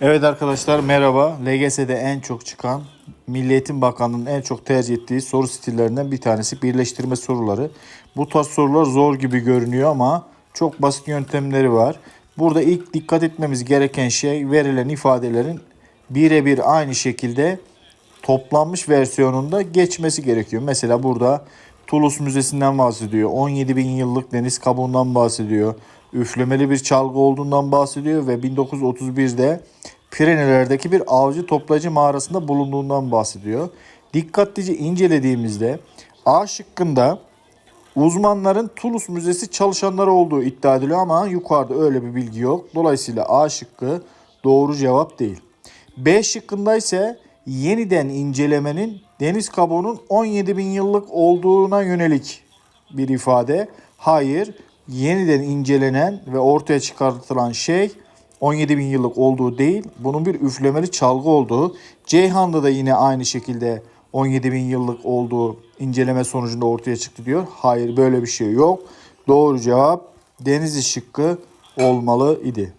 Evet arkadaşlar merhaba. LGS'de en çok çıkan Milli Eğitim Bakanlığı'nın en çok tercih ettiği soru stillerinden bir tanesi birleştirme soruları. Bu tarz sorular zor gibi görünüyor ama çok basit yöntemleri var. Burada ilk dikkat etmemiz gereken şey verilen ifadelerin birebir aynı şekilde toplanmış versiyonunda geçmesi gerekiyor. Mesela burada Toulouse Müzesi'nden bahsediyor. 17 bin yıllık deniz kabuğundan bahsediyor. Üflemeli bir çalgı olduğundan bahsediyor ve 1931'de Pireneler'deki bir avcı toplayıcı mağarasında bulunduğundan bahsediyor. Dikkatlice incelediğimizde A şıkkında uzmanların Toulouse Müzesi çalışanları olduğu iddia ediliyor ama yukarıda öyle bir bilgi yok. Dolayısıyla A şıkkı doğru cevap değil. B şıkkında ise yeniden incelemenin deniz kabuğunun 17 bin yıllık olduğuna yönelik bir ifade. Hayır, yeniden incelenen ve ortaya çıkartılan şey 17 bin yıllık olduğu değil, bunun bir üflemeli çalgı olduğu. Ceyhan'da da yine aynı şekilde 17 bin yıllık olduğu inceleme sonucunda ortaya çıktı diyor. Hayır böyle bir şey yok. Doğru cevap Denizli şıkkı olmalı idi.